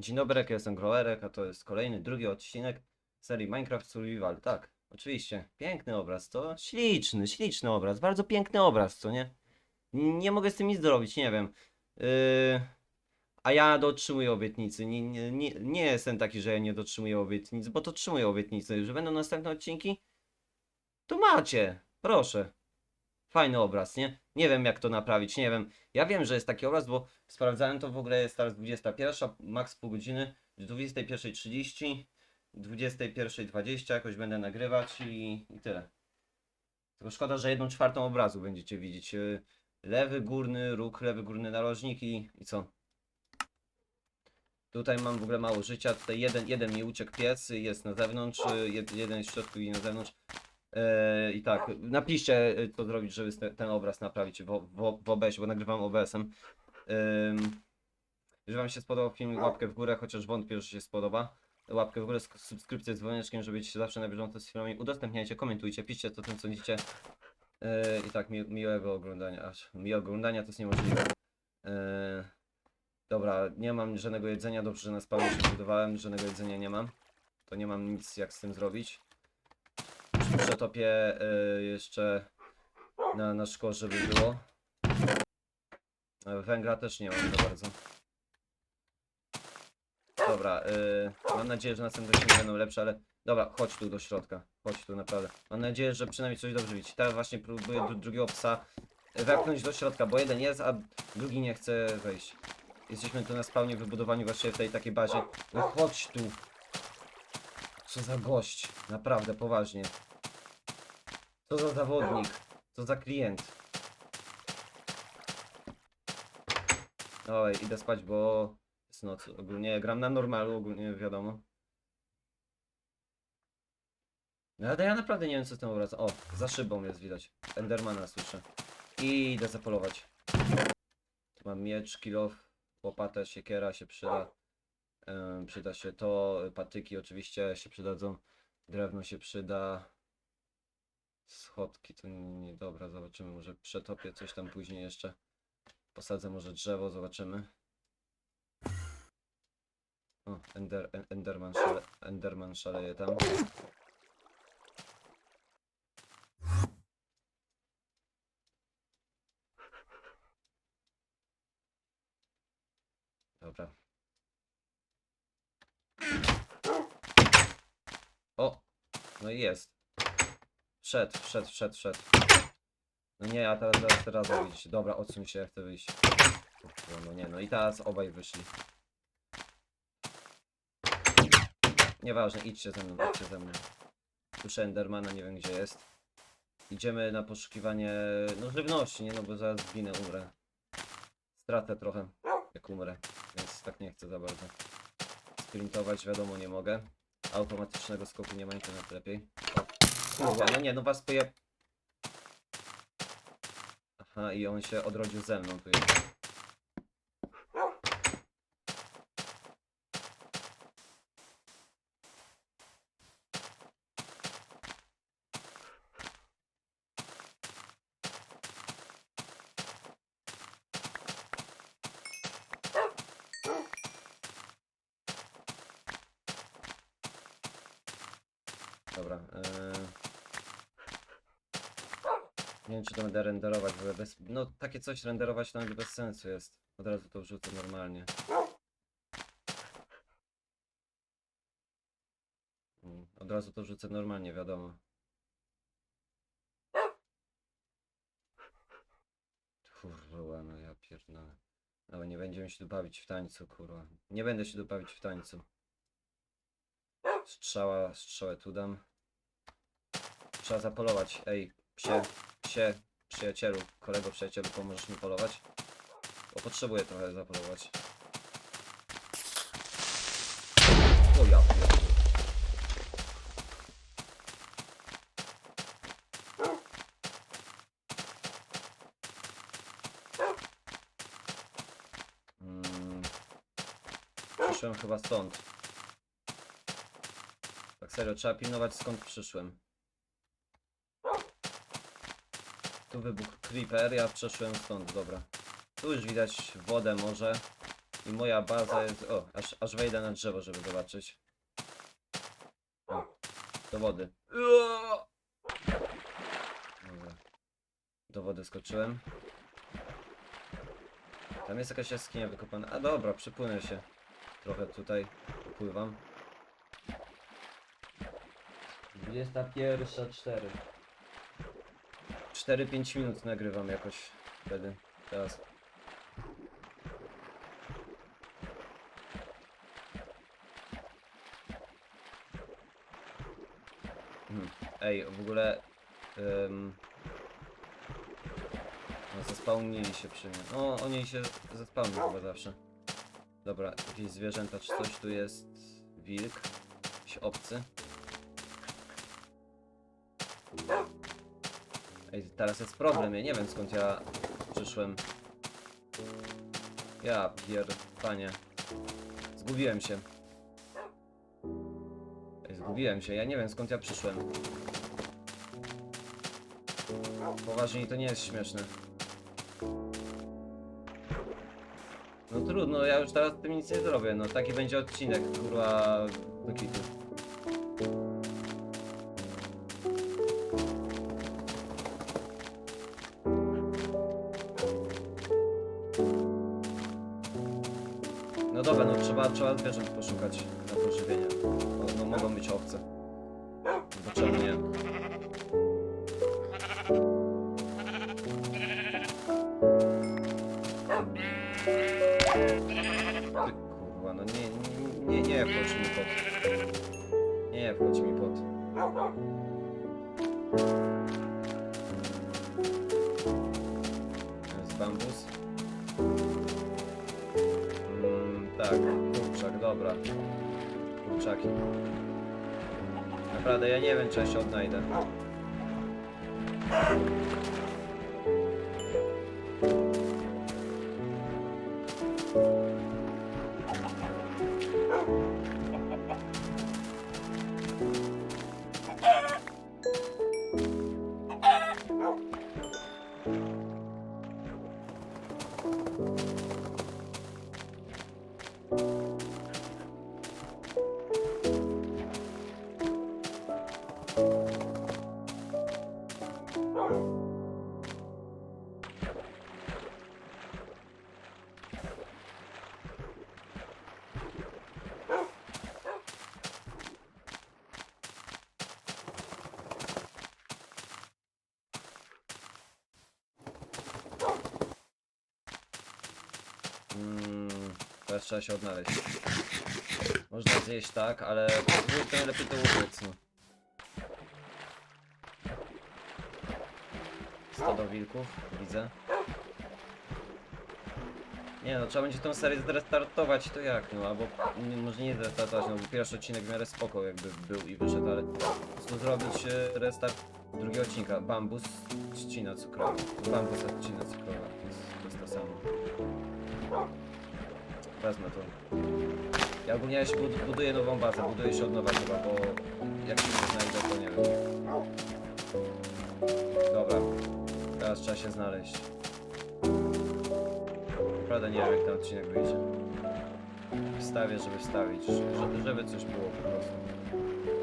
Dzień dobry, ja jestem Growerek, a to jest kolejny, drugi odcinek serii Minecraft Survival. Tak, oczywiście, piękny obraz, to śliczny, śliczny obraz, bardzo piękny obraz, co nie? Nie mogę z tym nic zrobić, nie wiem. Yy... A ja dotrzymuję obietnicy. Nie, nie, nie, nie jestem taki, że ja nie dotrzymuję obietnic, bo dotrzymuję obietnicy. Że będą następne odcinki, to macie, proszę. Fajny obraz, nie? Nie wiem jak to naprawić, nie wiem. Ja wiem, że jest taki obraz, bo sprawdzałem to w ogóle jest teraz 21, max pół godziny, 21.30, 21.20 jakoś będę nagrywać i, i tyle. Tylko szkoda, że jedną czwartą obrazu będziecie widzieć. Yy, Lewy górny róg, lewy górny narożnik i, i co? Tutaj mam w ogóle mało życia, tutaj jeden, jeden mi uciekł pies, jest na zewnątrz, y, jed, jeden jest w środku i na zewnątrz. Yy, I tak, napiszcie y, co zrobić, żeby te- ten obraz naprawić w, w, OBS, bo nagrywam OBS-em. Jeżeli Wam się spodobał film, łapkę w górę, chociaż wątpię, że się spodoba. Łapkę w górę, sk- subskrypcję z dzwoneczkiem, żeby być zawsze na bieżąco z filmami. Udostępniajcie, komentujcie, piszcie co tym sądzicie. Yy, I tak, mi, miłego oglądania. Aż miłego oglądania to jest niemożliwe. Dobra, nie mam żadnego jedzenia, dobrze, że na spawnie się budowałem, żadnego jedzenia nie mam. To nie mam nic jak z tym zrobić. Przetopię yy, jeszcze na, na szkło, żeby było. E, Węgla też nie mam za bardzo. Dobra, yy, mam nadzieję, że następne odcinki będą lepsze, ale dobra, chodź tu do środka. Chodź tu naprawdę. Mam nadzieję, że przynajmniej coś dobrze widzieć. Teraz właśnie próbuję dru drugiego psa wepchnąć do środka, bo jeden jest, a drugi nie chce wejść. Jesteśmy tu na spawnie wybudowani właśnie w tej takiej bazie. No chodź tu. Co za gość. Naprawdę, poważnie. Co za zawodnik. Co za klient. Oj, idę spać, bo jest noc. Ogólnie gram na normalu, ogólnie wiadomo. No ale ja naprawdę nie wiem co z tym obrazem. O, za szybą jest widać. Endermana słyszę. I idę zapolować. Tu mam miecz, kilof, łopatę, siekiera się przyda. Przyda się to, patyki oczywiście się przydadzą. Drewno się przyda. Schodki to nie, nie dobra, zobaczymy. Może przetopię coś tam później jeszcze. Posadzę może drzewo, zobaczymy. O, Ender, en- Enderman, szale, Enderman szaleje tam. Dobra. O! No i jest. Wszedł, wszedł, wszedł, wszedł. No nie, a teraz, teraz, teraz wyjść. Dobra, odsuń się, ja chcę wyjść. Kurwa, No nie, no i teraz obaj wyszli. Nieważne, idźcie ze mną, idźcie ze mną. Słyszę Endermana, nie wiem gdzie jest. Idziemy na poszukiwanie, no żywności, nie no, bo zaraz zginę, umrę. Stracę trochę, jak umrę, więc tak nie chcę za bardzo. Sprintować wiadomo nie mogę. Automatycznego skoku nie ma internet lepiej. Kurwa, no nie, no was poje... Aha, i on się odrodził ze mną tu jest. Dobra. Yy... Nie wiem, czy to będę renderować ogóle bez... No, takie coś renderować to bez sensu jest. Od razu to wrzucę normalnie. Mm, Od razu to wrzucę normalnie, wiadomo. Kurwa, no ja pierdolę. Ale nie będziemy się tu bawić w tańcu, kurwa. Nie będę się tu bawić w tańcu. Strzała, strzałę tu dam. Trzeba zapolować. Ej, psie, psie, przyjacielu, kolego przyjacielu, pomożesz mi polować? Bo potrzebuję trochę zapolować. O ja. Mm. Przyszłem chyba stąd. Tak serio, trzeba pilnować skąd przyszłem. Tu wybuchł creeper, ja przeszłem stąd, dobra. Tu już widać wodę może. I moja baza jest... O, aż, aż wejdę na drzewo, żeby zobaczyć. O, do wody. Dobra. Do wody skoczyłem. Tam jest jakaś jaskinia wykopana. A dobra, przypłynę się. Trochę tutaj pływam. 21, 4. 4-5 minut nagrywam jakoś wtedy. Teraz. Hmm. Ej, w ogóle... Um, no, zespełnili się przy mnie. No, oni się zespełnią chyba zawsze. Dobra, jakieś zwierzęta czy coś tu jest. Wilk. Jakiś obcy. Ej, teraz jest problem, ja nie wiem skąd ja przyszłem. Ja pier... panie. Zgubiłem się. Ej, zgubiłem się, ja nie wiem skąd ja przyszłem. Poważnie to nie jest śmieszne. No trudno, ja już teraz z tym nic nie zrobię, no taki będzie odcinek, kurwa, do kitu. Zwierząt poszukać na pożywienie. No, no mogą być owce. Bo nie? Ty kurwa, no nie, nie, nie, nie wchodź mi pod. Nie wchodź mi pod. Bambus. Mm, tak, dobra. Kurczaki. Naprawdę, ja nie wiem, czy ja się odnajdę. Mm, teraz trzeba się odnaleźć. Można zjeść tak, ale to najlepiej to ubiec, no. Stado wilków, widzę. Nie no, trzeba będzie tą serię zrestartować to jak, no, albo nie, może nie zrestartować, no bo pierwszy odcinek w miarę spoko jakby był i wyszedł, ale po zrobić e, restart drugiego odcinka. Bambus, trzcina cukrowa. Bambus, trzcina cukrowa, Wezmę to. Ja ogólnie się bud- buduję nową bazę, buduję się od nowa chyba, bo jak się znajdę, to nie wiem. Dobra, teraz trzeba się znaleźć. Naprawdę nie wiem jak ten odcinek wyjdzie. Wstawię, żeby wstawić, żeby, żeby coś było po prostu.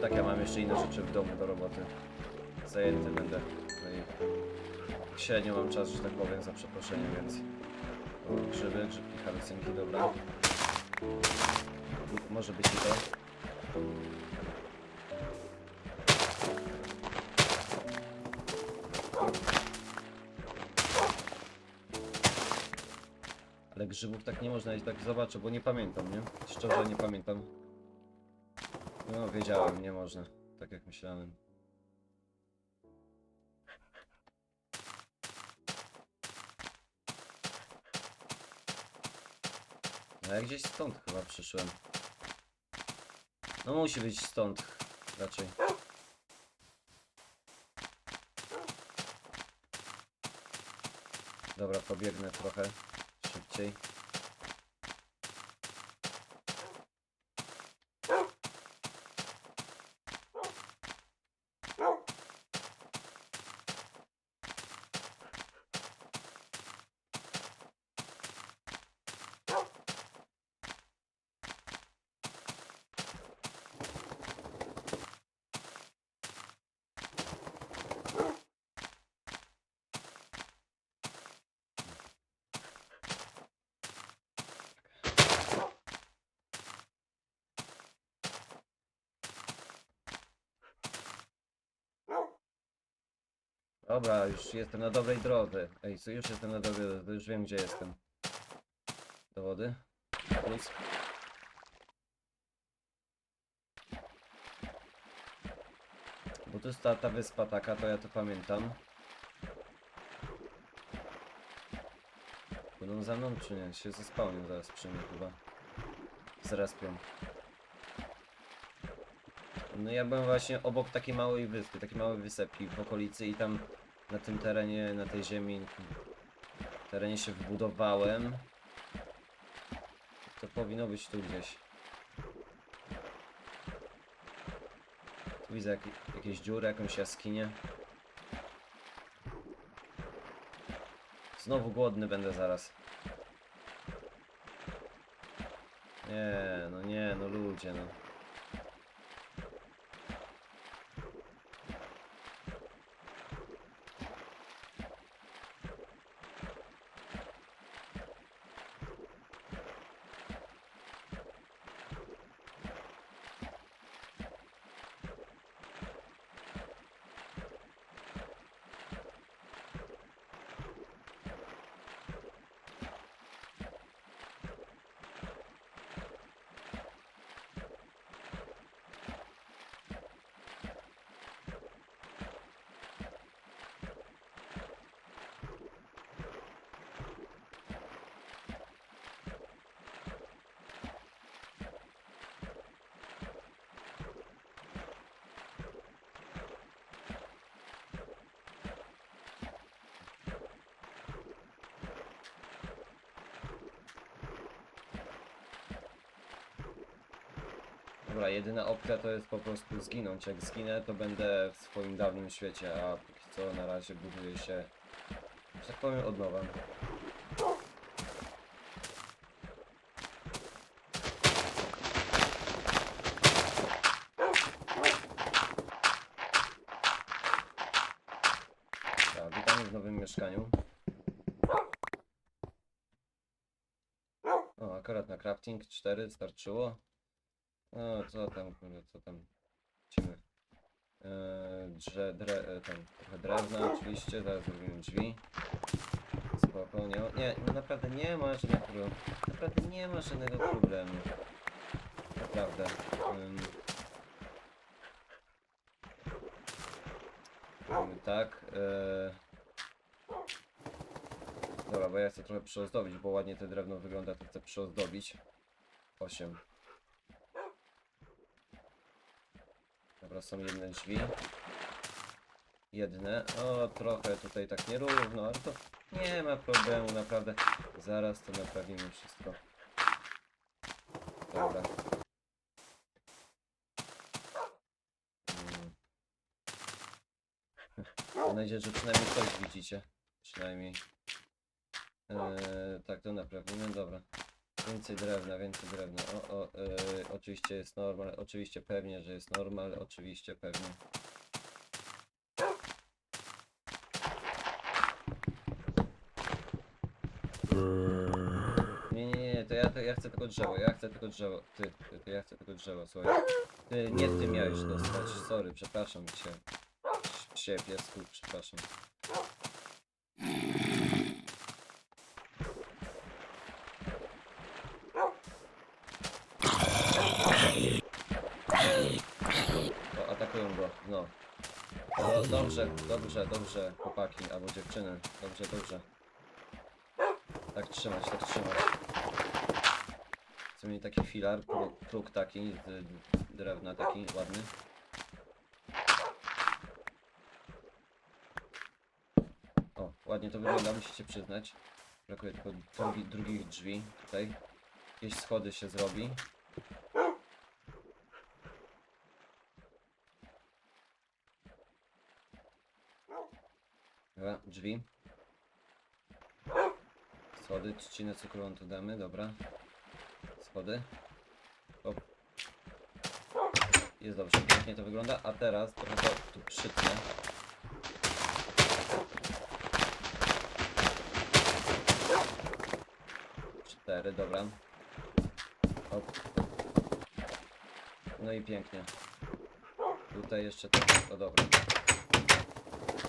Tak, ja mam jeszcze inne rzeczy w domu do roboty. Zajęty będę. No i średnio mam czas, że tak powiem, za przeproszeniem, więc... Grzyby, grzybki, halucynki, dobra. Może być i to. Ale grzybów tak nie można jeść, tak zobaczę, bo nie pamiętam, nie? Szczerze nie pamiętam. No, wiedziałem, nie można. Tak jak myślałem. No ja gdzieś stąd chyba przyszłem. No musi być stąd raczej. Dobra, pobiegnę trochę szybciej. Dobra, już jestem na dobrej drodze. Ej, co już jestem na dobrej drodze, już wiem gdzie jestem. Dowody? Plus. Bo to jest ta, ta wyspa taka, to ja to pamiętam. Będą za mną czy nie? Się zespałnią zaraz przy mnie chyba. Zaraz pią. No ja byłem właśnie obok takiej małej wyspy, takiej małej wysepki w okolicy i tam na tym terenie, na tej ziemi, terenie się wbudowałem. To powinno być tu gdzieś. Tu widzę jak, jakieś dziury, jakąś jaskinię. Znowu głodny będę zaraz. Nie, no nie, no ludzie, no. Dobra, jedyna opcja to jest po prostu zginąć. Jak zginę, to będę w swoim dawnym świecie, a póki co na razie buduję się, że tak powiem, od nowa. Tak, witamy w nowym mieszkaniu. O, akurat na crafting 4 starczyło. No, co tam, kurde, co tam? Lecimy. Eee, drze, dre, e, tam, trochę drewna oczywiście, zaraz zrobimy drzwi. Spoko, nie, nie, no naprawdę nie ma żadnego problemu. Naprawdę nie ma żadnego problemu. Naprawdę. Ym. Tak. E... Dobra, bo ja chcę trochę przyozdobić, bo ładnie to drewno wygląda, to chcę przyozdobić. 8. Dobra, są jedne drzwi. Jedne. O, trochę tutaj tak nierówno, ale to nie ma problemu, naprawdę. Zaraz to naprawimy wszystko. Dobra. Mam nadzieję, że przynajmniej coś widzicie. Przynajmniej. Eee, tak, to naprawimy, dobra. Więcej drewna, więcej drewna. O, o, e, oczywiście jest normal, oczywiście pewnie, że jest normal, oczywiście pewnie. Nie, nie, nie, to ja, to ja chcę tylko drzewo, ja chcę tylko drzewo. Ty, ty, ty ja chcę tylko drzewo, słuchaj. Ty, nie ty miałeś dostać, sorry, przepraszam cię. Cię, piesku, przepraszam. O, atakują go, no. no. Dobrze, dobrze, dobrze, chłopaki, albo dziewczyny. Dobrze, dobrze. Tak trzymać, tak trzymać. Chcę mieć taki filar, pró- próg taki, z drewna taki, ładny. O, ładnie to wygląda, musicie przyznać. Brakuje tylko drugi, drugich drzwi tutaj. Jakieś schody się zrobi. Dobra, drzwi. Schody, trzcinę cukrową tu damy, dobra. Schody. Hop. Jest dobrze, pięknie to wygląda, a teraz trochę to tu przytnę. Cztery, dobra. Hop. No i pięknie. Tutaj jeszcze to, o dobra.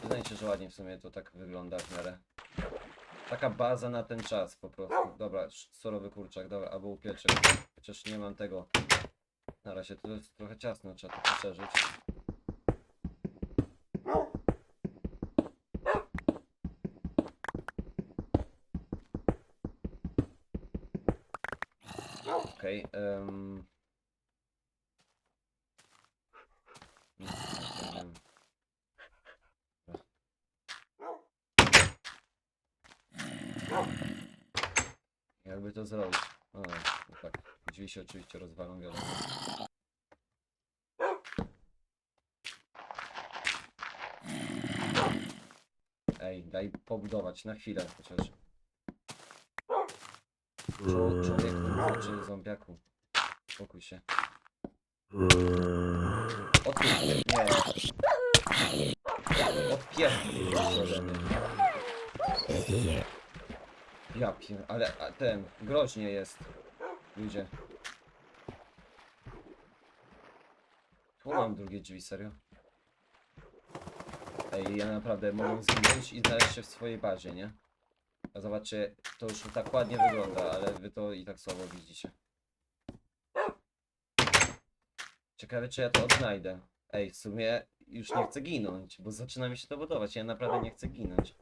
Wydaje się, że ładnie w sumie to tak wygląda w miarę. Taka baza na ten czas po prostu. Dobra, surowy kurczak, dobra, albo upieczek. Chociaż nie mam tego. Na razie to jest trochę ciasno, trzeba to poszerzyć. Okej, em. Nie wiem. Jakby to zrobić? O, no tak. Drzwi się oczywiście rozwalą, wiadomo. Ej, daj pobudować na chwilę chociaż. Czło- Człowieku, czy zombiaku. Spokój się. Odpierdź, nie. Odpierdź. Ja pier... ale a ten, groźnie jest. Ludzie. Tu mam drugie drzwi, serio? Ej, ja naprawdę mogę zginąć i znaleźć się w swojej bazie, nie? A zobaczcie, to już tak ładnie wygląda, ale wy to i tak słabo widzicie. Ciekawe, czy ja to odnajdę. Ej, w sumie już nie chcę ginąć, bo zaczyna mi się to budować. Ja naprawdę nie chcę ginąć.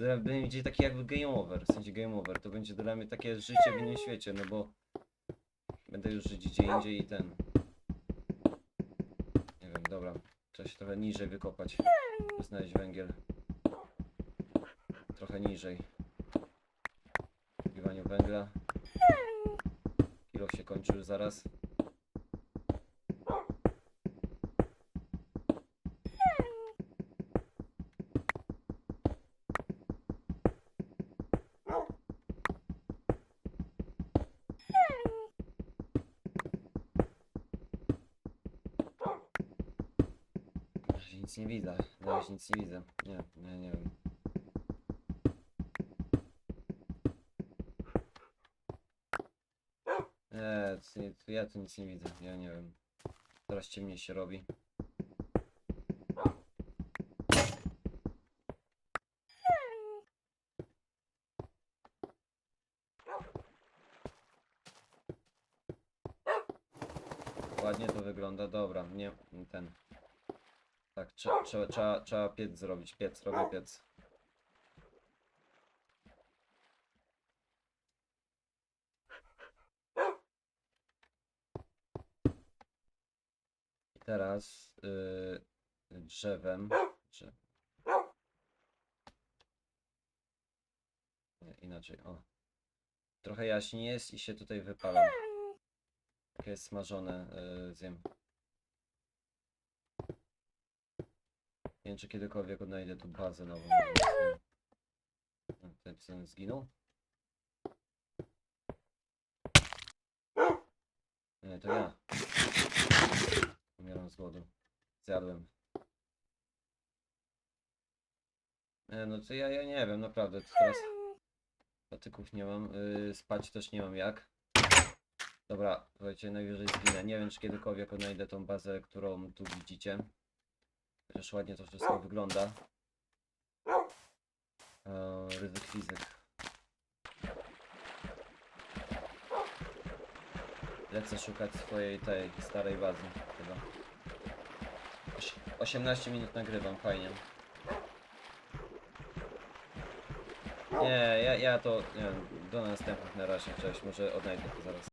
To będzie taki jakby game over, w sensie game over. To będzie dla mnie takie życie w innym świecie, no bo będę już żyć gdzie indziej i ten. Nie wiem, dobra. Trzeba się trochę niżej wykopać, żeby znaleźć węgiel. Trochę niżej. W poszukiwaniu węgla. Kilo się kończy już zaraz. Na razie nic nie widzę. Na razie nic nie widzę. Nie, nie, nie wiem. Nie, to nie- to ja tu nic nie widzę. Ja nie wiem. Teraz ciemniej się robi. Ładnie to wygląda. Dobra, nie ten. Trzeba, trzeba, trzeba, trzeba piec zrobić. Piec, robię piec. I teraz yy, drzewem. Drzew. Nie, inaczej, o. Trochę jaśniej jest i się tutaj wypalam. Takie smażone yy, zjem. Wiem, czy kiedykolwiek odnajdę tu bazę nową. Ten sen zginął? Nie, to ja. Umieram z głodu. Zjadłem. Nie, no to ja, ja nie wiem, naprawdę. To teraz patyków nie mam. Yy, spać też nie mam jak. Dobra, słuchajcie, najwyżej zginę. Nie wiem, czy kiedykolwiek odnajdę tą bazę, którą tu widzicie. Chociaż ładnie to wszystko wygląda. E, ryzyk fizyk. Lecę szukać swojej tej starej bazy chyba. Oś 18 minut nagrywam, fajnie. Nie, ja, ja to nie wiem, do następnych na razie, cześć, może odnajdę to zaraz.